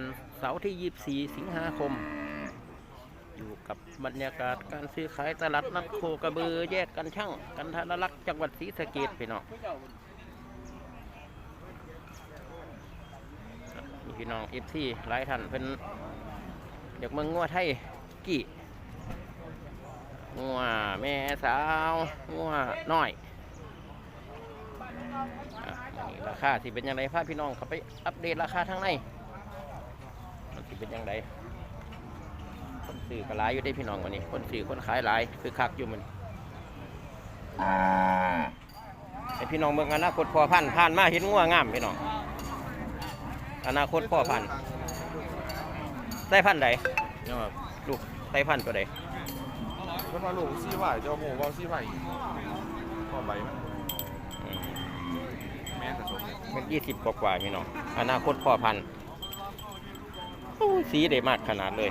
วันเสาร์ที่ 24 สิงหาคม อยู่กับบรรยากาศการซื้อขายตลาดนัดโคกระบือแยกกันช่างกันทารลักษ์จังหวัดศรีสะเกดพี่น้องพี่น้องเอฟซีหลายท่านเพิ่นอยากเมืองงัวไทยกี่งัวแม่สาวงัวน้อยอนนราคาสิเป็นยังไงพาพี่น้องเขาไปอัปเดตราคาทางใน สิเป็นยังไงคนซื้อก็หลายอยู่ได้พี่น้องวันนี้ คนซื้อคนขายหลายคือคักอยู่มันไอพี่น้องเมืองอนาคตพ่อพันธุ์ผ่านมาเห็นงัวงามพี่น้องอนาคตพ่อพันธุ์ได้พันธุ์ใดเนี่ยครับลูกได้พันธุ์ตัวใดเพิ่นว่าลูกซี่ไหวเจ้าหมูว่าซี่ไหวพอใบมันอืมแม่นแต่สมเนี่ยมันยี่สิบกว่าๆพี่น้องอนาคตพ่อพันธุ์โอ้ย สีได้มากขนาดเลย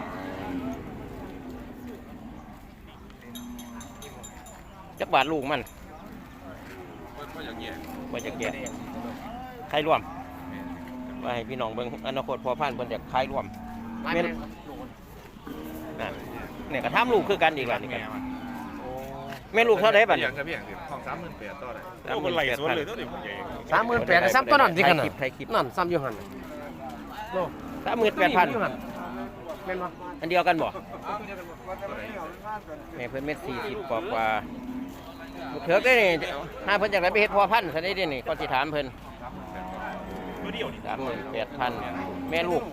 จักบาทลูกมันเพิ่นก็อย่างเงี้ยว่าจะแกะใครร่วมว่าให้พี่น้องเบิ่งอนาคตพอพันธุ์เพิ่นจะคลายร่วมแม่นนั่นเนี่ยก็ทำลูกคือกันอีกแล้วนี่กันโอ้แม่ลูกเท่าไหร่บัดอนี้ย่างกับอย่างเดียวของสามหมื่นแปดต่อได้โอ้มันไหลสวนเลยตัวนี้ผมใหญ่สามหมื่นแปดซ้ำตัวนั้นสิขนาดไทยคลิปไทยคลิปนั่นซ้ำอยู่หันโลสามหมื่นแปดพันอยู่หันแม่นบ่อันเดียวกันบ่ตัวไหนแม่เพิ่นเม็ดสี่สิบกว่ากว่าลูกเถิกได้นี่ห้าเพิ่นจากไหนไปเฮ็ดพอพันธุ์ซะได้ดินี่ก็สิถามเพิ่นตัวเดียวนี่สามหมื่นแปดพันแม่ลูก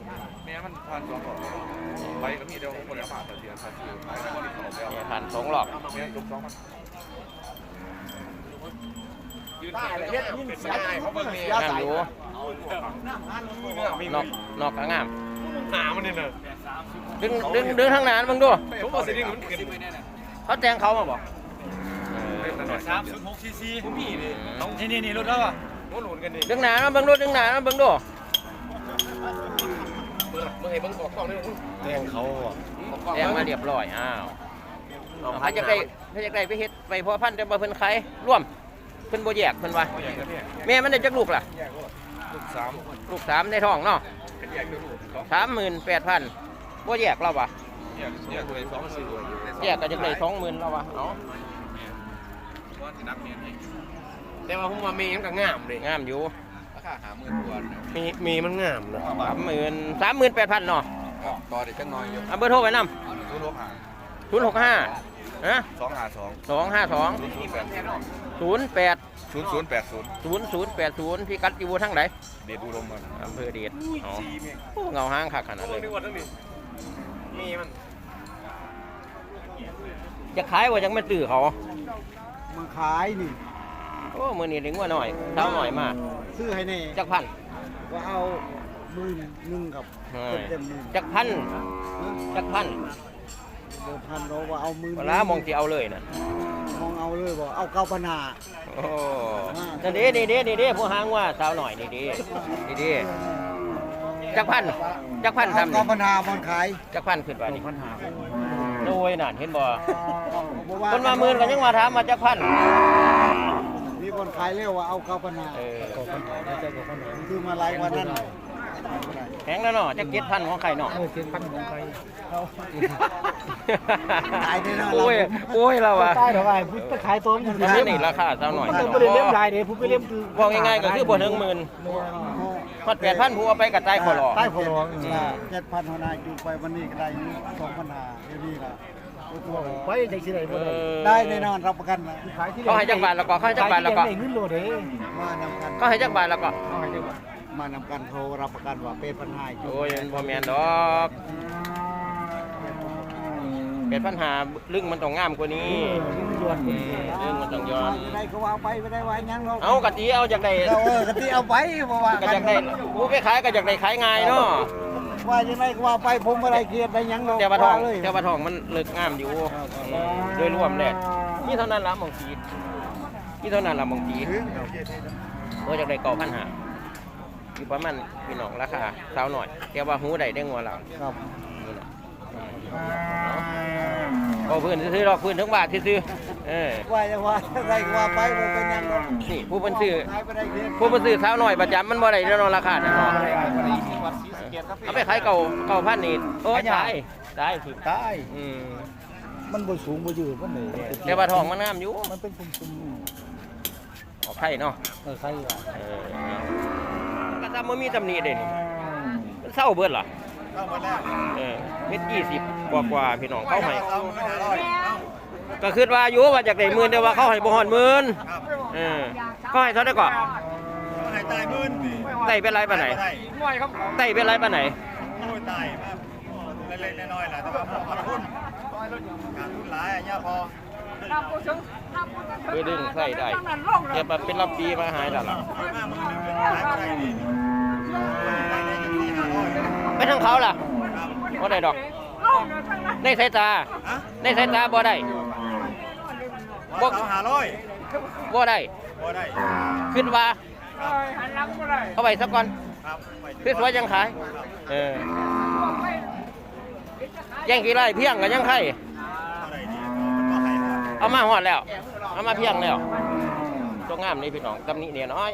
แม่มันพันสองหลอดใบก็มีเดียวคนละบาทต่อเดือนพันคือขายกันที่เขาแล้วแม่พันสองรอบแม่ลูกสองพันยืนได้ขายเลยแล้วเฮ็ดยินเป็นเสียสายงเขาเบิ่งนี่ยางามใสอยู่ นอกนอกก็งามหามันนี่เนอะดึงดึงดึงทางหนานเบิ่งดูผมว่าสิดิ้งมันขึ้นเขาแจงเขามาบ่สามศูนย์หกซีซีผมมีนี่ต้องนี่นี่นี่รถแล้วอะโน่นหนุนกันนี่ดึงหนานมาเบิ่งดูดึงหนานมาเบิ่งดูเมื่อให้เบิ่งกอกกล้องนี่มึงแทงเขาอะแจงมาเรียบร้อยอ้าวเขาจะได้เขาจะได้ไปเฮ็ดไปพอพันธุ์แต่บ่เพิ่นขายร่วมเพิ่นโบแยกเพิ่นว่าแม่มันได้จักลูกล่ะ ลูกสามลูกสามในท้องเนาะเป็นใหญ่เป็นลูกสองสามหมื่นแปดพันบ่แยกเราวะแยกแยกเลยสองสี่เลยแยกก็จะได้สองหมื่นเราวะเนาะว่าจะนับเมียนให้แต่ว่าผมว่ามีมันก็งามเลยงามอยู่ราคาหาหมื่นกว่ามีมีมันงามนะสามหมื่นสามหมื่นแปดพันเนาะต่อเด็กจังน้อยอยู่เอาเบอร์โทรไปนศูนย์หกห้าำศูนย์หกห้าฮะสองห้าสองสองห้าสองศูนย์แปด ศูนย์แปดศูนย์ศูนย์แปดศูนย์ศูนย์ศูนย์แปดศูนย์พี่กัดอยู่ทั้งไหนเดชอุดมมันอำเภอเดชอ๋อโอ้เงาห้างขาดขนาดเลยมีมัน จะขายว่ายังไม่ตื้อเขามาขายนี่ โอ้มือนี้เลี้ยงว่าหน่อยเท้าหน่อยมากซื้อให้แน่จักพันก็เอาหมื่นหนึ่งกับเฮ้เต็ยมเต็มหมื่นจักพันจักพันเดี๋ยวพันเราว่าเอาหมื่นเวลามองที่เอาเลยน่ะมอง เอาเลยบอกเอาเก้าปัญหาโอ้นั่นเด้นี่เด้นี่เด้ผู้หางว่าสาวหน่อยนี่เด้นี่เด้จักพันจักพันเอาทำนี่เก้าปัญหาบอลขายจักพันขึ้นไปนี่ปัญหาโอ้ยนั่นเห็นบ่บ่คนมาหมื่นก็ยังมาถามมาจักพันมีบอลขายเรียกว่าเอาเก้าปัญหาเออคือมาหลายวันนั้น แพงแล้วเนาะจักเจ็ดพันของใครเนาะเจ็ดพันของใครขายได้เนาะโอ้ยโอ้ยเราอะใต้เท่าไหร่พุทธขายตัวมันนี่นี่ราคาสาวหน่อยมันไม่ได้เล่มลายเด้ผมไปเล่มคือบอกง่ายๆก็คือบ่ถึงหมื่นฮอดแปดพันผู้เอาไปกับใต้ขอรอใต้ขอรอเจ็ดพันหัวหน้าอยู่ไปวันนี้ก็ได้สองปัญหาเดี๋ยวนี้ล่ะไปจังสิได้บ่เอได้อได้แน่นอนรับประกันนะเขาให้จักบาทแล้วก็เขาให้จักบาทแล้วก็ได้เงินโลดเด้มานำกันเขาให้จักบาทแล้วก็เอาให้จังหวะ มานำกันเขารับประกันว่าเป็นปัญหาอยู่โอ้ยมันบ่แม่นดอกเป็นปัญหาลึงมันต้องงามกว่านี้อืมลึงมันต้องย้อนไม่ได้ก็ว่าไปไม่ได้ว่าหยังหรอกเอากะทิเอาจากใดเราเออกะทิเอาไปเพราะว่าก็จากใดผู้ไปขายก็จากใดขายง่ายเนาะว่ายังไงก็ว่าไปผมไม่ได้เครียดได้หยังหรอกแต่ว่าทองเลยแต่ว่าทองมันเลิกงามอยู่อืมโดยรวมแหละนี่เท่านั้นละหมองสีนี่เท่านั้นละหมองสีโอ้จากใดเก่าพันหา อยู่ประมาณพี่น้องราคาสาวหน่อยแต่ว่าหูใดได้งัวเราครับนี่น่ะก็พื้นซื้อๆหรอกพื้นทั้งบาทซื้อๆเออว่าจะว่าอะไรก็ว่าไปบ่เป็นหยังหรอกนี่ผู้เป็นซื้อขายไปได้เครียดผู้เป็นซื้อสาวหน่อยประจำมันบ่ได้แล้วเนาะราคาเนี่ยเนาะเอเกียรติครับเอาไปขายเก่าเก่าพันนี่โอ้ยได้ได้สิตายอืมมันบ่สูงบ่ยืดมันเลยแต่ว่าทองมันงามอยู่มันเป็นคุมออกไข่เนาะๆเออใครอะเออ ก็ทำมันมีตำหนิเด่นมันเศร้าเบิดเหรอเข้ามาแล้วเออเม็ดยี่สิบกว่ากว่าๆพี่น้องเข้าให้เอาไม่อร่อยก็คิดว่าอยู่ว่าจากได้หมื่นแต่ว่าเขาให้บ่ฮอดหมื่นเออเขาให้เท่าได้ก่อนให้ตายมื่นดิไต่เป็นไรปานไหนง่อยครับไต่เป็นไรปานไหนโอ้ยตายมากเล็กๆน้อยๆแหละแต่ว่าพอขาดทุนขาดทุนหลายอะเนี่ยพอเพื่อดึงใส่ได้เก็บมาเป็นลำปีมาหายแล้วล่ะห้าหมื่นหนึ่งเป็นขายไม่ได้ดี ได้ได้จะสี่ห้าร้อยไปทางเขาล่ะครับบ่ได้ดอก ในสายตาฮะในสายตาบ่ได้ว่าเขาหาร้อยบ่ได้ บ่ได้คิดว่าครับเอาไว้สักก่อนครับไปคือสวยยังขาย เออแย่งกี่ไร่เพียงกันยังไข่เอาได้ดีมันก็ให้หมดเอามาหอดแล้ว เอามาเพียงแล้วตัวงามนี่พี่น้องตำหนิเนี่ยน้อย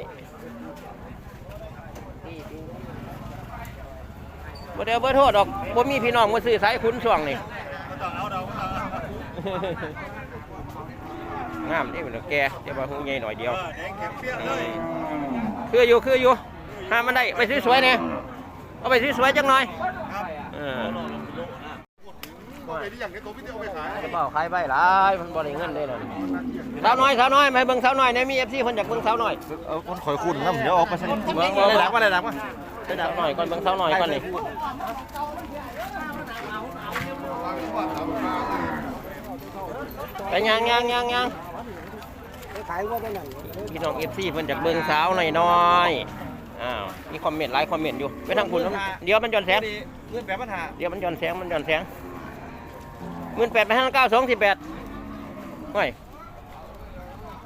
บ่เดี๋ยวบ่โทษดอกบ่มีพี่น้องมาซื้อสายคุณช่วงนี่ไม่ต้องเอาดอกไม่ต้องเอางามนี่มันแกเดี๋ยวมาหูใหญ่หน่อยเดีเอยวอแดงแข็งเปี้ยเลยคืออยู่คืออยู่หามันได้ไปซื้อสวยๆเนี่ยเอาไปซื้อสวยจังหน่อยครับเออไปที่อย่างนี้ตัวพี่เตี้ยเอาไปขายกระเป๋าขายใบหลายมันบ่ได้เงินได้เลยสาวน้อยสาวน้อยมาให้เบิ่งสาวน้อยในมี FC เพิ่นอยากเบิ่งสาวน้อยเอาคนคอยคุณครับเดี๋ยวออกไปสักเบิ่งเบิ่งได้ดักมาได้ดักมา สาวน้อยก่อนเบิ่งสาวน้อยก่อนนี่ไปย่างย่างย่างย่างขายว่าได้ไหนพี่น้อง FC เพิ่นอยากเบิ่งสาวน้อยๆอ้าวมีคอมเมนต์หลายคอมเมนต์อยู่ไปทางคุณเดี๋ยวมันย้อนแสงเรื่องแบบปัญหาเดี๋ยวมันย้อนแสงมันย้อนแสงหมื่นแปดไปห้าเก้าสองสิบแปดเฮ้ย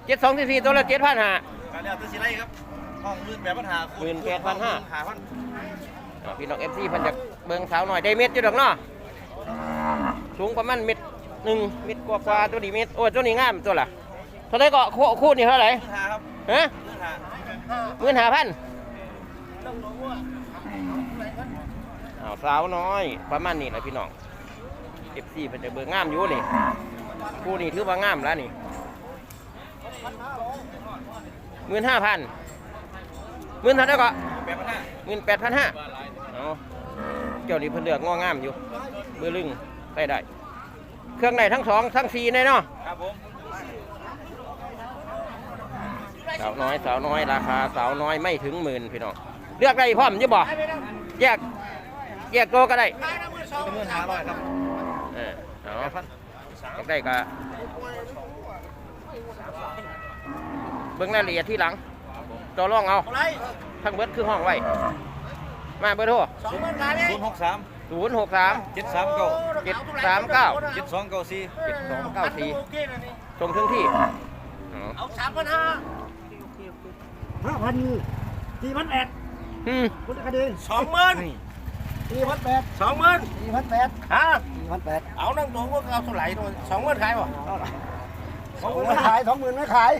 เจ็ดสองสิบสี่ตัวละเจ็ดพันห้าการเรียกตัวสิไรครับ ห้องเรื่องแบบปัญหาหมื่นแปดพันห้าหาพันพี่น้องเอฟซีเพันจากเบิ่งสาวหน่อยได้เม็ดอยู่ดอกเนาะสูงประมาณเม็ดหนึ่งเม็ดกว่ากว่าตัวนี้เม็ดโอ้ยตัวนี้งามตัวละเท่าไหรก็คู่คู่นี่เท่าไหร่ปัญหาครับฮะปัญหาหมื่นห้าพันอ้าวสาวน้อยประมาณนี้แหละพี่น้องเอฟซีเพันจะเบิ่งงามอยู่นี่คู่นี่ถือว่างามแล้วนี่หมื่นห้าพัน หมื่นเท่าไหร่ก็แบบปัญหาหมื่นแปดพันห้าเอาเจ้านี่เพิ่นเลือกงองามอยู่เบื่อลึงได้ได้ เครื่องในทั้งสองทั้งสี่ในเนาะครับผมสาวน้อยสาวน้อยราคาสาวน้อยไม่ถึงหมื่นพี่น้องเลือกได้พร้อมจะบ่แยกแยกตัวก็ได้เป็นเงินหาร้อยครับเออเอาอยากได้ก็เบิ่งรายละเอียดที่หลัง ต่อรองเอาทั้งเบิดคือห้องไว้ มาเบอร์โทรศูนย์หกสามศูนย์หกสาม เจ็ดสามเก้าเจ็ดสามเก้า เจ็ดสองเก้าสี่เจ็ดสองเก้าสี่ส่งถึงที่อ๋อเอาสามพันห้าห้าพันสี่พันแปดอืมคุณคดีสองหมื่นสี่พันแปดสองหมื่นสี่พันแปดฮะสี่พันแปดเอานั่งตรงก็เอาเท่าไหร่ตัวสองหมื่นขายป่ะสองหมื่นไม่ขายสองหมื่นไม่ขาย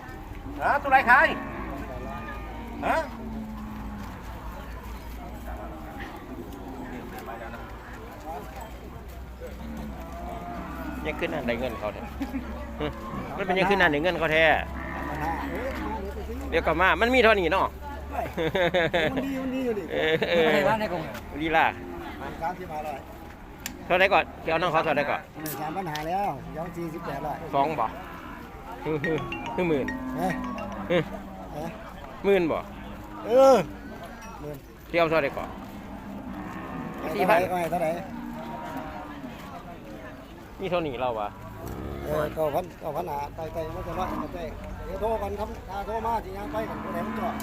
ฮะตัวไหนขาย ฮะยังขึ้นนั่นได้เงินเขาเนี่ยหึมันเป็นยังขึ้นนั่นได้เงินเขาแท้เดี๋ยวก็มา มันมีเท่านี้เนาะมันดีมันดีอยู่ดิเออเออลีลาสามสิบห้าร้อยเท่าไหรก่อนเดี๋ยวน้องเขาเท่าไหรก่อนหนึ่งสามปัญหาแล้วย้อนสี่สิบแปดร้อยสองบ่ฮึฮึฮึหมื่นเฮ้ยฮึเฮ้ย หมื่นบ่เออหมื่นเที่ยวเท่าไหรก่อนสี่สี่พัพันนเท่าไหร่มีเท่านี้เราวะเออเก้าพันเก้าพันหาไต่ไต่ไม่ใช่ว่าไม่ใช่เดี๋ยวโทรกันครับถ้าโทรมาสิยังไปกันคนไหนมันจอด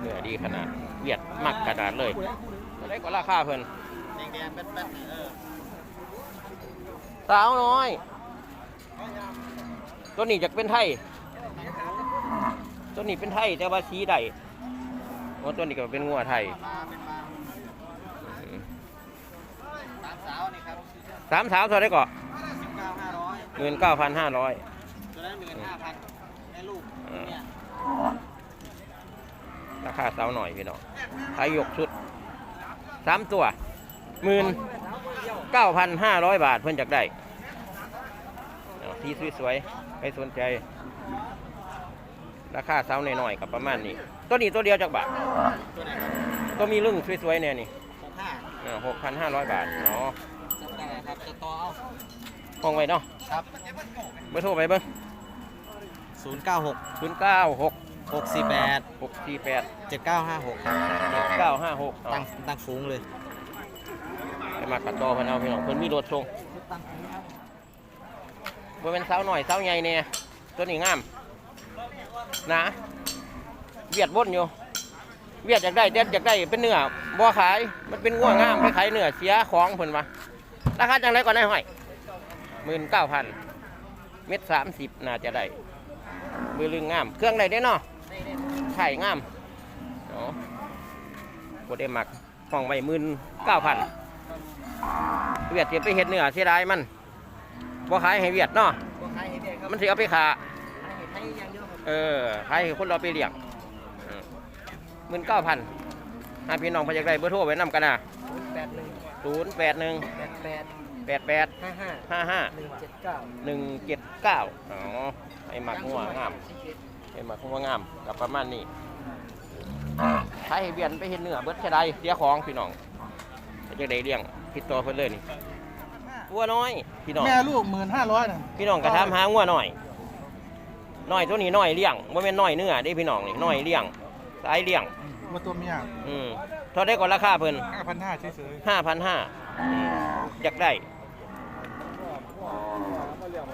เนื้อดีขนาดเวียดมักขนาดเลยเท่าไหรก็ราคาเพิ่นแดงๆเป็นๆเออสาวน้อย ตัวนี้จะเป็นไทย ตัวนี้เป็นไทยแต่ว่าสีใดโอ้ตัวนี้ก็เป็นงัวไทยอืมสามสาวนี่ครับสามสาวเท่าไหรก่อนสิบเก้าห้าร้อยหมื่นเก้าพันห้าร้อยตัวนั้นหมื่นห้าพันให้ลูกเนี่ยราคาเสาหน่อยพี่น้องขายยกชุดสามตัวหมื่นเก้าพันห้าร้อยบาทเพิ่นจากได้เอาที่สวยๆไม่สนใจ ราคาเสาหน่อยๆกับประมาณนี้ ตัวนี้ตัวเดียวจากบาทตัวมีลึงสวยๆเนี่ยนี่หกพันห้าร้อยบาทเนาะครับจะต่อเอาห้องไว้เนาะครับเบอร์โทรไปเบิ้งศูนย์เก้าหกศูนย์เก้าหกหกสี่แปดหกสี่แปดเจ็ดเก้าห้าหกครับเจ็ดเก้าห้าหกตั้งตั้งฟูงเลยไปมากัดต่อเพิ่นเอาพี่น้องเพิ่นมีรถส่งบ่เป็นเสาหน่อยเสาใหญ่เนี่ยตัวนี้งาม นะ เวียดบนอยู่ เวียดอยากได้เด็ดอยากได้เป็นเนื้อบ่ขาย มันเป็นง่วงงามไปขายเนื้อเสียของเพิ่นว่าราคาจังไรก่อนได้ห้อยหมื่นเก้าพันเม็ดสามสิบน่าจะได้มือลึงงาม เครื่องไหนได้เนาะไข่งามเนาะบ่ได้หมักห้องไว้หมื่นเก้าพันเวียดเสียไปเห็ดเนื้อเสียดายมันบ่ขายให้เวียดเนาะบัวขายให้ได้ครับมันเสิเอาไปขาย เดียวครับเออขายให้คนเราไปเลี้ยงหมื่นเก้าพันหาพี่น้องพยากได้เบอร์โทรไว้นำกันนะแปดหนึ่งศูนย์แปดหนึ่งแปดแปดแปดแปดห้าห้าห้าห้าหนึ่งเจ็ดเก้าหนึ่งเจ็ดเก้าอ๋อไอ้หมักหัวงามไอ้หมักหัวงามกับประมาณนี้ขายให้เบียนไปเห็นเนื้อเบิดเสียดายเสียของพี่น้องพยากได้เลี้ยงติดต่อเพิ่นเลยนี่วัวน้อย พี่น้องแม่ลูกหมื่นห้าร้อยนะพี่น้องกระทำหางัวหน่อย น้อยตัวนี้น้อยเลี้ยงบ่แม่นน้อยเนื้อเด้พี่น้องนี่น้อยเลี้ยงสายเลี้ยงมาตัวเมียอืมเท่าได้ก่อนราคาเพิ่นห้าพันห้าเฉยห้าพันห้าอยากได้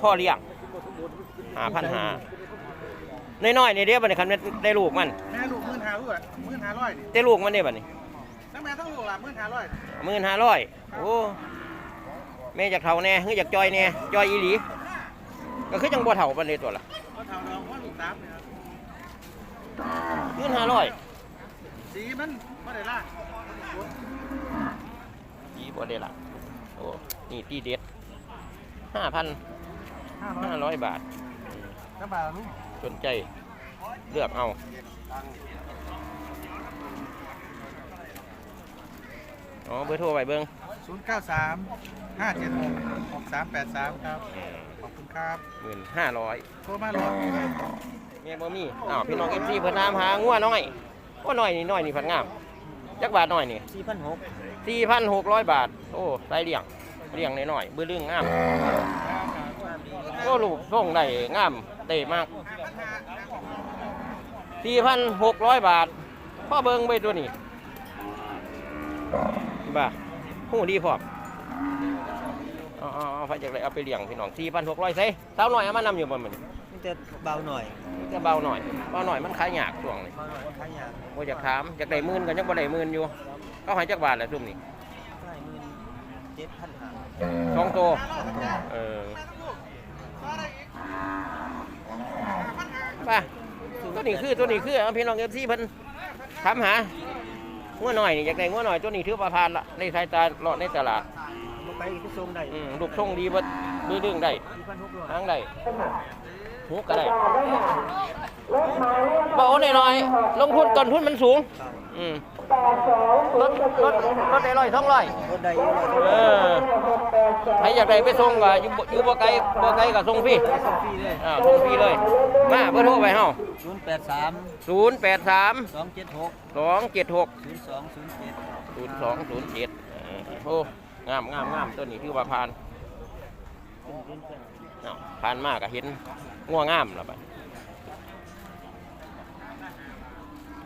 พ่อเลี้ยงหาพันหาน้อยๆนี่เด้บัดนี้คันแม่นได้ลูกมันๆแม่ลูกหมื่นห้าร้อยหมื่นห้าร้อยนี่ได้ลูกมันเด้บัดนี้ทั้งแม่ทั้งลูกละหมื่นห้าร้อยหมื่นห้าร้อยโอ้แม่อยากเฒ่าแน่คืออยากจอยแน่จอยอีหลี ก็คือจังบ่เฒ่าปานใดตัวล่ะก็ทำเราว่าลูกสามเนี่ยครับหมื่นห้าร้อยสีมันไม่ได้ล่างยีบ่ได้ละโอ้นี่ตีเด็ดห้าพันห้าร้อยห้าร้อยบาทก็บาทละลูกสนใจเลือกเอา อ๋อเบอร์โทรไปเบิ้งศูนย์เก้าสามห้าเจ็ดหกหกสามแปดสามครับ ขอบคุณครับหมื่นห้าร้อยโทรมาหลอดเมียบ่มีอ้าวพี่น้องเอฟซีเพิ่นตามหางัวน้อยงัวน้อยนี่น้อยนี่พันงามจักบาทน้อยนี่สี่พันหกสี่พันหกร้อยบาท โอ้ใส่เลี้ยงเลี้ยงน้อยๆเบื้อลึงงามโอ้ลูกส่งได้งามเตะมากสี่พันหกร้อยบาทพ่อเบิ้งไปตัวนี้ บ่าหูดีพร้อมเอาเอาเอาไปจากไหนเอาไปเลี้ยงพี่น้องสี่พันหกร้อยใส่สาวน้อยเอามานำอยู่บ่มันนี่จะเบาหน่อยจะเบาหน่อยเบาหน่อยมันขายยากช่วงนี้เบาหน่อยขายยางว่าอยากถามอยากได้หมื่นกันยังบ่ได้หมื่นอยู่เขาให้จักบาทแหละซุ่มนี้ได้หมื่นเจ็ดพันห้าสองตัวเออไป่ะตัวนี้คือตัวนี้คือเอาพี่น้องเอฟซีเพิ่นถามหา งัวหน่อยนี่อยากได้งัวหน่อยตัวนี้ถือว่าผ่านละในสายตาเลาะในตลาดลงไปที่ทรงได้อืมลูกทรงดีเบ่ดื้อดึงได้สี่พันหกร้อยหางได้หูก็ได้บ่เอาหน่อยๆลงทุนต้นทุนมันสูง อืมรถรถรถได้ร้อยสองร้อยรถได้เยอะเลยเออใครอยากได้ไปส่งก็อยู่บ่อยู่บ่ไกลบ่ไกลก็ส่งฟรีส่งฟรีเลยอ่าส่งฟรีเลย มาเบอร์โทรไปเฮาศูนย์แปดสาม083สองเจ็ดหก276ศูนย์สองศูนย์เจ็ด0207เออโอ้งามงามงามตัวนี้ถือว่าผ่านเนาะผ่านมากก็เห็นงัวงามแล้วบั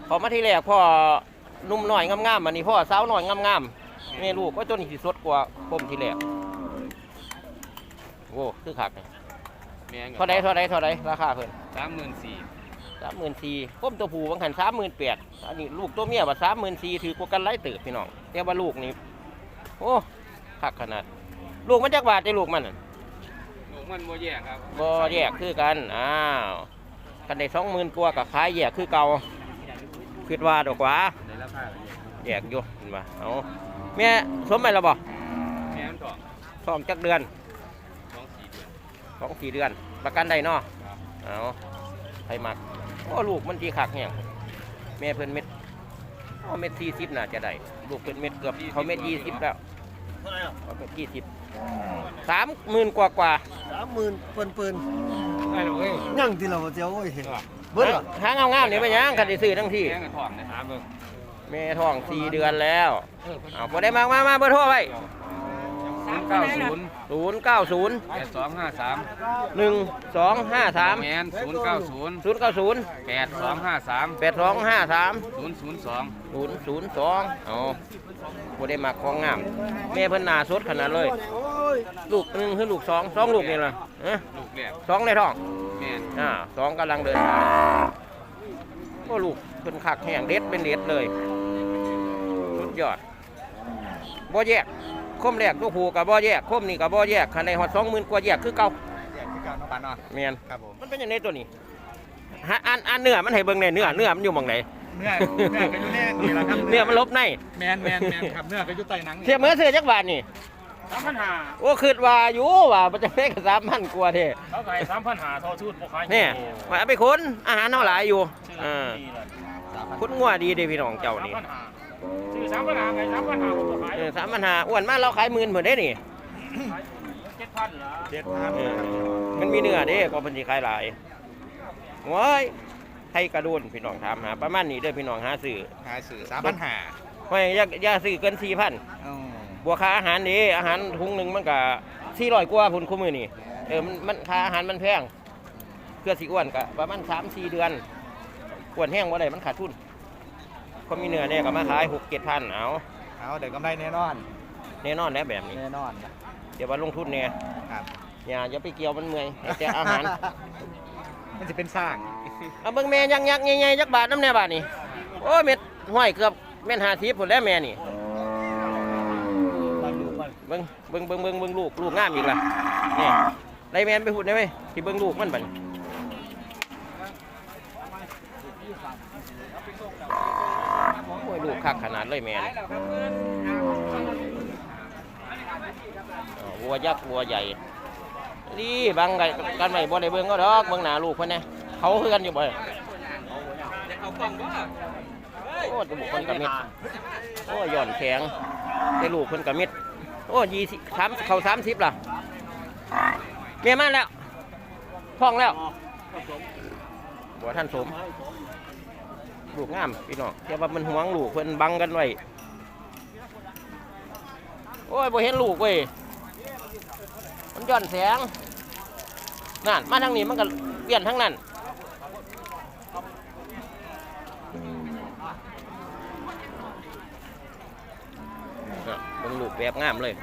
ดพอมาที่แรกพ่อหนุ่มหน่อยงามๆอันนี้พ่อสาวหน่อยงามๆแม่ลูกก็ตัวนี้สิสดกว่าผมที่แรกโอ้คือคักเลยแม่งเท่าไรเท่าไรเท่าไรราคาเพิ่นสามหมื่นสี่สามหมื่นสี่ผมตัวผู้บางขันสามหมื่นแปดอันนี้ลูกตัวเมียว่าสามหมื่นสี่ถือกว่ากันไล่ตื่พี่น้องแต่ว่าลูกนี่โอ้คักขนาด ลูกมันจักบาทได้ลูกมันน่ะลูกมันโมแย่ครับบ่แยกคือกันอ้าวกันได้สองหมื่นกว่ากับขายแยกคือเก่า คิดว่าดอกหว่าในราคาอะไรแยกอยู่เห็นป่ะเอาแม่สมไปแล้วบ่แม่มันถอดสองจักเดือนสองสี่เดือนสองสี่เดือน ประกันได้เนาะครับเอาไผมักโอ้ลูกมันจีคักเนี่ยแม่เพิ่นเม็ดเอาเม็ดสี่สิบน่าจะได้ลูกเพิ่นเม็ดเกือบเขาเม็ดยี่สิบแล้วเขาเม็ดยี่สิบสามหมื่นกว่ากว่าสามหมื่นเปินเปินยังที่เราเจ้าโอ้ย เบิ้ลเหรอหางเอางามนี่ไปยังคันได้ซื้อทั้งที่ แย่งกันถ่องนะหาเบิ่งแม่ท้องสี่เดือนแล้วเอาพอได้มากมามาเบอร์โทรไว้ศูนย์เก้าศูนย์ศูนย์เก้าศูนย์แปดสองห้าสามหนึ่งสองห้าสามแมนศูนย์เก้าศูนย์ศูนย์เก้าศูนย์แปดสองห้าสามแปดสองห้าสามศูนย์ศูนย์สองศูนย์ศูนย์สองเอาพอได้มาของงาม แม่เพิ่นหนาสดขนาดเลยโอ้ยลูกหนึ่งคือลูกสองสองลูกนี่ล่ะเอ๊ะลูกแรกสองในท้อง แมนอ่าสองกำลังเดินทางก็ลูกเพิ่นคักแห้งเด็ดเป็นเด็ดเลยสุดยอดบ่แยกคมแรกตัวผูกับบ่แยกคมนี่กับบ่แยกคันในฮอดสองหมื่นกว่าแยกคือเก่าที่การปานอะแม่นครับผมมันเป็นอย่างไรตัวนี้ฮะอันอันเนื้อมันให้เบิ่งในเนื้อเนื้อมันอยู่หม่องไหนเนื้อเนื้อก็อยู่แน่นี่แหละครับเนื้อมันลบในแมนแมนแมนครับเนื้อก็อยู่ใต้หนังนี่เทียบเมื่อเสือจักบาทนี่ สามพันหาโอ้คิดว่าอยู่ว่ามันจะได้กับสามพันกว่าเท่เขาขายสามพันหาทอชุดพวกขายเนี่ยมาเอาไปค้นอาหารเท่าหลายอยู่อ่าดีเลยคุ้นงัวดีเด้พี่น้องเจ้าสามนี่พันหาซื้อสามพันหาไงสามพันหาผมก็ขายเออสามปัญหาอ้วนมากเราขายหมื่นเหมือนได้นี่เจ็ดพันเหรอเจ็ดพันเออมันมีเนื้อเด้ก็เป็นสีขายหลายว้ายไทยกระโดนพี่น้องถามหาประมาณนี้เด้อพี่น้องหาซื้อขายสื่อสามพันห้าไม่อย่าอย่าซื้อเกินสี่พัน อ๋อบัวค่าอาหารนี่อาหารถุงหนึ่งมันก็สี่ร้อยกว่าพุ่นคู่มือนี่เออมันมันค่าอาหารมันแพงเพื่อสิอ้วนก็ประมาณสามสี่เดือนอ้วนแห้งว่าไดมันขาดทุนคนมีเนื้อเนี่ยก็มาขายหกเจ็ดพันเอาเอาเดี๋ยวกำไรแน่นอนแน่นอนแล้วแบบนี้แน่นอนนะเดี๋ยวว่าลงทุนเนี่ยครับอย่าอย่าไปเกี่ยวมันเมื่อยให้แต่อาหาร มันจะเป็นสร้างเอาเบิ่งแม่ยังยักษ์ใหญ่ๆจักบาทน้ำแน่บาทนี่โอ้ยเม็ดห้อยเกือบเม็ดห้าสิบผลแล้วแม่นี่ เบิ่งเบิ่งเบิ่งเบิ่งเบิ่งลูกลูกงามอีกล่ะนี่ไลแมนไปหุ่นได้ไหมที่เบิ่งลูกมันบัดโอ้ยลูกคักขนาดเลยแมนวัวยักษ์วัวใหญ่นี่บังกันกันไว้บ่ได้เบิ่งก็ดอกเบิ่งหนาลูกเพิ่นนะเขาคือกันอยู่บ่โอ้จมูกเพิ่นกระมิดโอ้ย่อนแข็งแต่ลูกเพิ่นกระมิด โอ้ยี่สิบสามเขาสามสิบล่ะเมียมาแล้วท้องแล้วบัวท่านสมลูกงามพี่น้องแต่ว่ามันหวงลูกเพิ่นบังกันไว้โอ้ยบ่เห็นลูกเว้ยมันย่อนแสงนั่นมาทางนี้มันก็เปลี่ยนทั้งนั้น ก็เบิ่ง ลูกแบบงามเลย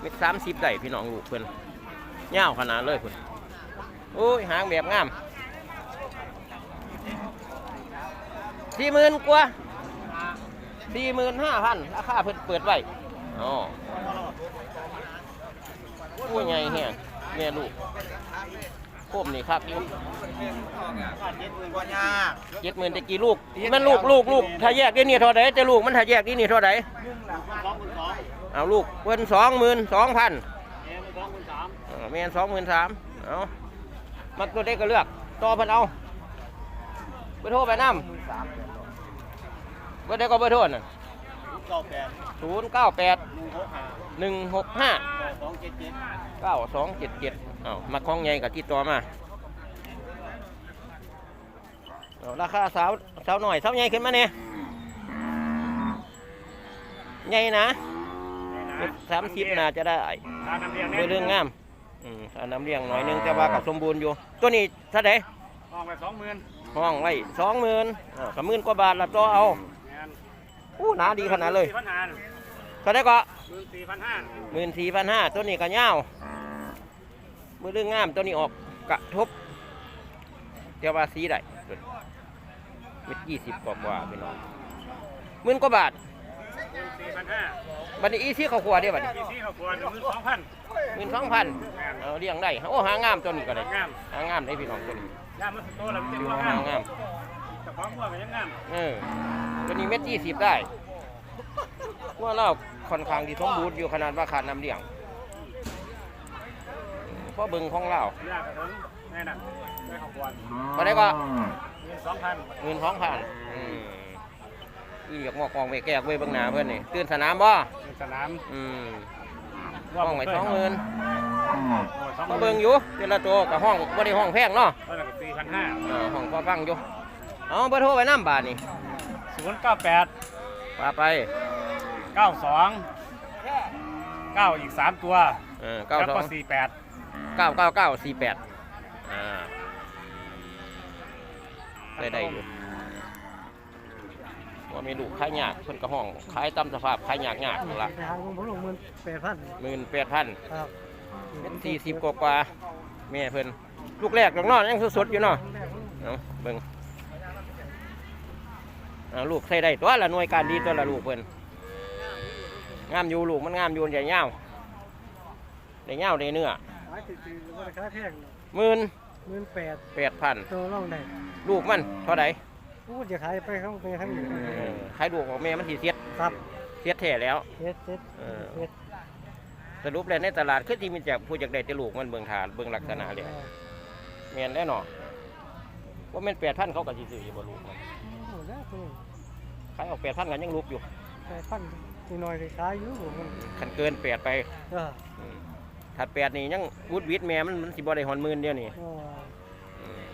เม็ดสามสิบได้พี่น้องลูกเพิ่นเงาขนาดเลยเพิ่นโอ้ยหางแบบงามสี่หมื่นกว่าสี่หมื่นห้าพันราคาเพิ่นเปิดไว้อ๋อผู้ใหญ่แฮงแม่ลูก โคมนี่คักอยู่เจ็ดหมื่นแต่กี่ลูก มันลูกลูกลูกถ้าแยกนี่นี่เท่าไหร่แต่ลูกมันถ้าแยกนี่นี่เท่าไหร่เอาลูกเพิ่นสองหมื่นสองพันแม่นสองหมื่นสามเอามักตัวเด็กก็เลือกต่อเพิ่นเอาไปโทรไปน้ำเบอร์ใดก็เบอร์โทรน่ะศูนย์เก้าแปดหนึ่งหกห้าเก้าสองเจ็ดเจ็ด เอามาคล้องใหญ่กับที่ต่อมาเอาราคาสาวสาวหน่อยสาวใหญ่ขึ้นมาเนี่ยใหญ่นะสามสิบน่าจะได้ทานน้ำเลี้ยงเรื่องงามอืมถ้าน้ำเลี้ยงหน่อยหนึงแต่ว่ากับสมบูรณ์อยู่ ตัวนี้เท่าไหร่ห้องไปสองหมื่นห้องไว้สองหมื่นสามหมื่นกว่าบาทละตัวเอาแมนอู้หนาดีขนาดเลยสี่พันหาเท่าไหร่ก็หมื่นสี่พันห้าหมื่นสี่พันห้าตัวนี้ก็เงาว มือเรื่องงามตัวนี้ออกกระทบเทียบว่าสีได้ตัวนี้เม็ดยี่สิบกว่ากว่าพี่น้องหมื่นกว่าบาทหมื่นสี่พันห้าบัดนี้อีซี่เขาขวดเด้บัดนี้ที่สี่เขาควรหมื่นสองพันหมื่นสองพันเอาเลี้ยงได้โอ้หางามตัวนี้ก็ได้งามหางามได้พี่น้องตัวนี้งามมันโตแล้วมันเป็นดูตัวหางามงามแต่ของวัวก็ยังงามเออตัวนี้เม็ดยี่สิบได้ว่าเราค่อนข้างที่สมบูรณ์อยู่ขนาดว่าขาดน้ำเลี้ยงเพราะเบิ่งของเรายากกระทนแน่น่ะได้เขาควรบัดนี้ก็หเงินสองพันหมื่นสองพันอืมอีอยากมอกองไปแก้ไว้เบางหนาเพื่อนนี่ตื่นสนามบ่เงินสนามอืมห้องไว้สองหมื่นสองหมามื่เบิ่นงอยู่เจละตัวกับห้องบ่ได้ห้องแพงเนาะตอนนั้นก็สี่พันห้าเออห้องพอฟังอยู่เอาเบอร์โทรไว้น้ำบาทนี่ศูนย์เก้าแปดปาไปเก้าสองเก้าอีกสามตัวเออเก้าแล้วสอก็งสี่แปด เก้าเก้าเก้าสี่แปดอ่าได้ได้อยู่ว่ามีลูกขายยากเพิ่นกระห้องขายตามสภาพขายยากยากนั่นละไปหาผมผมลงเงินแปดพันหมื่นแปดพันครับเป็นสี่สิบกว่ากว่าแม่เพิ่นลูกแรกลูกน้อยยังสดๆอยู่เนาะเอาเบิ่งเอาลูกใส่ได้ตัวละหน่วยการดีตัวละลูกเพิ่นงามอยู่ลูกมันงามอยู่ใหญ่เงาวได้เงาวได้เนื้อขายติดๆราคาแพงหมื่นเงินแปดแปดพันตัวร่องได้ลูกมันเท่าไหร่พูดจะขายไปข้างไปข้างเออขายลูกของแม่มันสีเสียดครับเสียดแท้แล้วเฮ็ดเฮ็ดเออเฮ็ดสรุปแล้วในตลาดคือที่มีจากผู้จากได้แต่ลูกมันเบิ่งฐานเบิ่งลักษณะเลยแม่นแน่นอนว่าแม่นแปดพันเขาก็สิซื้ออยู่บ่ลูกมันโอ้ได้ตัวขายออกแปดพันกันยังลูกอยู่แปดพันตัวน้อยขายอยู่ผมมันคันเกินแปดไปเอออืม ถัดแปดนี่ยังวุดวิดแม่มันมันสิบ่ได้หอนหมื่นเดียวนี่เอออืม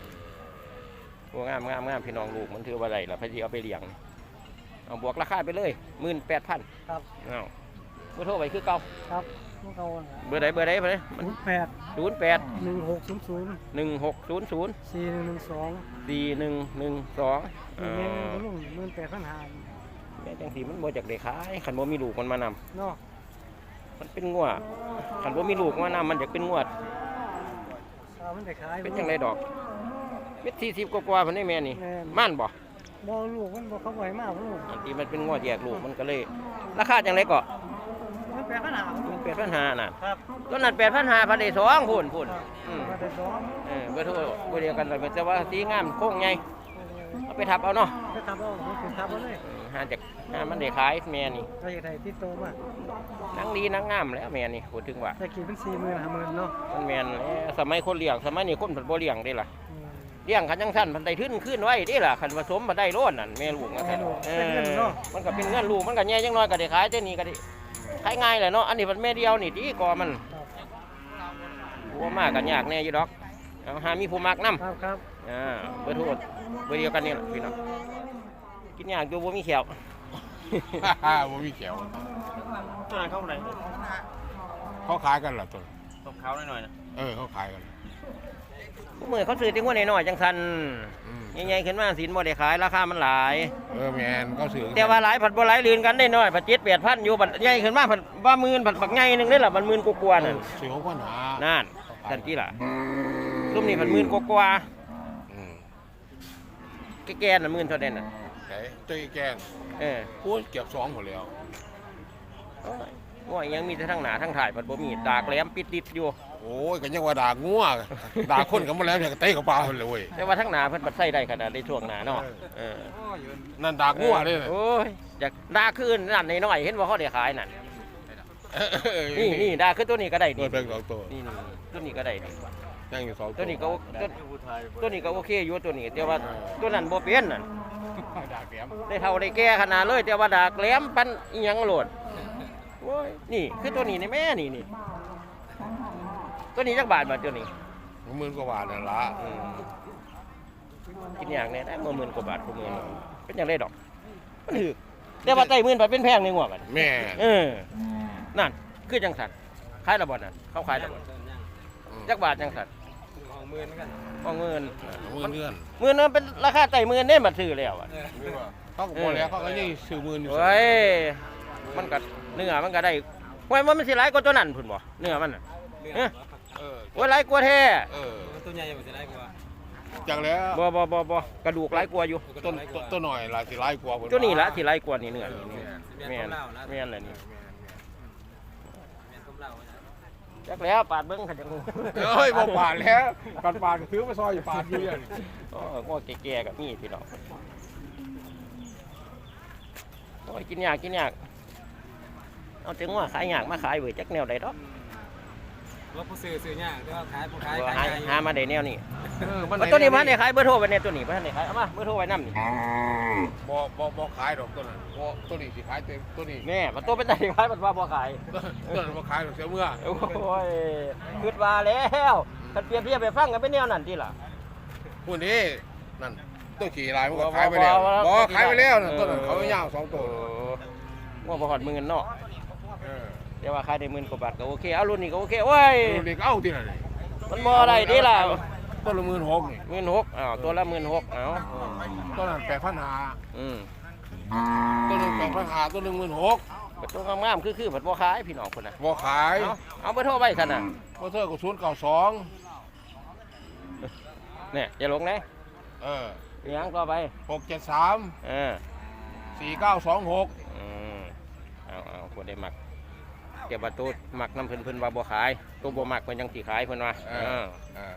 โอ้งามงามงามพี่น้องลูกมันถือว่าไรล่ะพอดีเอาไปเลี้ยง เอาบวกราคาไปเลยหมื่นแปดพันครับเอาเบอร์โทรไปคือเก่าครับพวกเขาอะเบอร์ใดเบอร์ใดเบอร์ใดมันแปดศูนย์แปดหนึ่งหกศูนย์ศูนย์หนึ่งหกศูนย์ศูนย์สี่หนึ่งหนึ่งสองสี่หนึ่งหนึ่งสองมีเงินผมลงเงินแปดพันหาแม่จังสีมันบ่จากได้ขายขันบ่มีลูกมันมานเนาะำมันเป็นงัว ขันบ่มีลูกมานำมันจะเป็นงวดเอามันได้ขายเป็นจังไรดอกเม็ดสี่สิบกว่าๆพันนี่แม่นี่แม่นม่านบ่บ่ลูกมันบ่เขาไหวมากลูกอันที่มันเป็นงวดแยกลูกมันก็เลย ราคาจังไรก็เงินแปดพันหามันแปดพันห้าน่ะครับต้นนั้นแปดพันห้าพันได้สองพุ่นพุ่นอืมมาได้สองเออเบอร์โทรเบอร์เดียวกันเลยแต่ว่าสีงามโค้งใหญ่เอาไปทับเอาเนาะก็ทำเอาผมถึงทำเอาเลยเออ หาจากหามันได้ขายแม่นี่เราอยากได้ที่โตมากนังดีนังงามแล้วแม่นี่พูดถึงว่าแต่กี่เป็นสี่หมื่นห้าหมื่นเนาะมันแม่นแล้วสมัยคนเลี้ยงสมัยนี้คนเพิ่นบ่เลี้ยงได้ล่ะอืมเลี้ยงคันยังสั้นพันได้ทึนขึ้นไว้เดิล่ะคันผสมมาได้โลดนั่นแม่ลูกนะแม่ลูกเอเป็นเงินอเนาะมันก็เป็นเงินลูกมันก็แย่จังน้อยก็ได้ขายเจ้านี่ก็ได้ขายง่ายแหละเนาะอันนี้มันแม่เดียวนี่ดีกว่ามันครับหัวมากกันยากแน่อยู่ดอกเอาหามีผู้มักนํ ครับครับ อ่าเบอร์โทรเบอร์เดียวกันนี่แหละพี่น้อง กินยากอยู่บ่มีแขวฮ่าบ่มีแขวตัวนั้นเข้าไหนเขาขายกันเหรอตัวตบเขาหน่อยๆนะเออเขาขายกันผู้มือเขาซื้อที่หัวน้อยๆจังซั่นอืมใหญ่ๆขึ้นมาสินบ่ได้ขายราคามันหลาย เออแมนก็ซื้อแต่ว่าหลายผัดบ่หลายลืนกันได้น้อยผัด7 8,000อยู่บัดใหญ่ขึ้นมาผัดว่าหมื่นผัดบักใหญ่หนึงได้ล่ะมันหมื่นกว่าๆนั่นซื้อหกพันหานั่นทันทีล่ะรุ่มนี้ผัดหมื่นกว่าอืมๆแก่ๆน่ะหมื่นเท่าใดน่ะไหนเจ้าอีแกงเออพูดเก็บสองหมดแล้วโอ้ยว่ายังมีแต่ทั้งหน้าทั้งถ่ายผัดบ่มีดากแหลมปิดติดอยู่ โอ้ยกันยังว่าด่างัวด่าคนกันมาแล้วเนี่ยก็เตะกับปลาเลยเว้ยแต่ว่าทั้งหน้าเพิ่นบัดใส่ได้ขนาดในช่วงหน้าเนาะเออนั่นด่างัวเลยโอ้ยอยากด่าขึ้นนั่นน้อยๆเห็นว่าเขาได้ขายนั่นนี่นี่ด่าขึ้นตัวนี้ก็ได้ตัวนี่เบิ่งสองตัวนี่นี่ตัวนี้ก็ได้นี่ยังอยู่สองตัวนี้ก็โอตัวตัวนี้ก็โอเคอยู่ตัวนี้แต่ว่าตัวนั้นบ่เป็นนั่น ด่าแกมได้เท่าได้แก่ขนาดเลยแต่ว่าดากแหลมปันอิหยังโหลดโอ้ยนี่คือตัวนี้ในแม่นี่นี่ตัวนี้จักบาทบาทตัวนี้หมื่นกว่าบาทนั่นละอืมกินอย่างนี้ได้มื่หมื่นกว่าบาทกูมื่นเป็นอย่างไรดอกมันถือแต่ว่าไต้หมื่นบาทเป็นแพงในหัวมันแม่เออนั่นคือจังสันขายระบอนั่นเขาขายระบอจักบาทจังสันของ หมื่นของหมื่นหมื่นเงื่อนหมื่นนั้นเป็นราคาไต้หมื่นเนี่ยมาซื้อแล้วอะเขาก็บอกแล้วเขาก็ยังซื้อหมื่นอยู่เฮ้ยมันก็เนื้อมันก็ได้ไว้ว่ามันสิหลายกว่าตัวนั้นพุ่นบ่เนื้อมันน่ะเอ้ยเออไว้หลายกว่าแท้เออตัวใหญ่มันจะได้กว่าจากแล้วบ่บ่บ่บ่กระดูกหลายกว่าอยู่ต้นต้นหน่อยละสิไล่กว่าพุ่ตัวนี้ละสิหลายกว่านี่เนื้อนี่แม่นแม่นแหละนี่ จักแล้วปาดเบิ่งเขาจังเฮ้ยบ่ปาดแล้วปาดปาดถือมาซอยอยู่ปาดอยู่อย่างอ๋อก็แก่ๆกับมีพี่น้องโอ้ยกินยากกินยากเอาถึงว่าขายยากมาขายเว้ยจักแนวใดดอก ว่าผู้ซื้อซื้อยากแต่ว่าขายผู้ขายหาขายหามาได้แนวนี้ขเออมันเอาตัวนี้มาเนี่ยขายเบอร์โทรไปเนี่ยตัวนี้มาเนี่ยขายเอามาเบอร์โทรไว้นำนี่บ่บ่บ่ขายดอกตัวนั้นบ่ตัวนี้สิขายเต็มตัวนี้แม่มันตัวเป็นตาขายมันว่าบ่ขายตัวนั้นบ่ขายดอกเสียเมื่อโอ้ยคิดว่าแล้วถ้าเปรียบเทียบไปฟังกันเป็นแนวนั้นที่ล่ะผู้นี้นั่นตัวขี่ลายมันก็ขายไปแล้วบ่บ่บ่บ่ขายไปแล้วนั่นเออตัวนั้นเขาไม่ยาวสองตัวว่าบ่ฮอดหมื่นเนาะเออ แต่ว่าขายได้หมื่นกว่าบาทก็โอเคเอารุ่นนี้ก็โอเคโอ้ยตัวนี้ก็เอาที่นั่นนี่มันบ่ได้เดิล่ะตัวละหมื่นหกนี่หมื่นหกอ้าวตัวละหมื่นหกอ้าวตัวนั้นแปดพันหาอืมตัวหนึงแปดพันหาตัวหนึงหมื่นหกเป็นตัวงามๆคือๆเพิ่นบ่ขายพี่น้องคนน่ะบ่ขายเอาเอาเบอร์โทรไว้ซั่นน่ะบ่เท่ากับศูนย์เก้าสองเนี่ยอย่าหลงนะเอออีหยังต่อไปหกเจ็ดสามเออสี่เก้าสองหกอืมเอาเอาคนได้มัก เก็บว่าตัวมักน้ำเพิ่นเพิ่นว่าบ่ขาย ตัวบ่มักเพิ่นยังสิขายเพิ่นว่าเอเอออเออ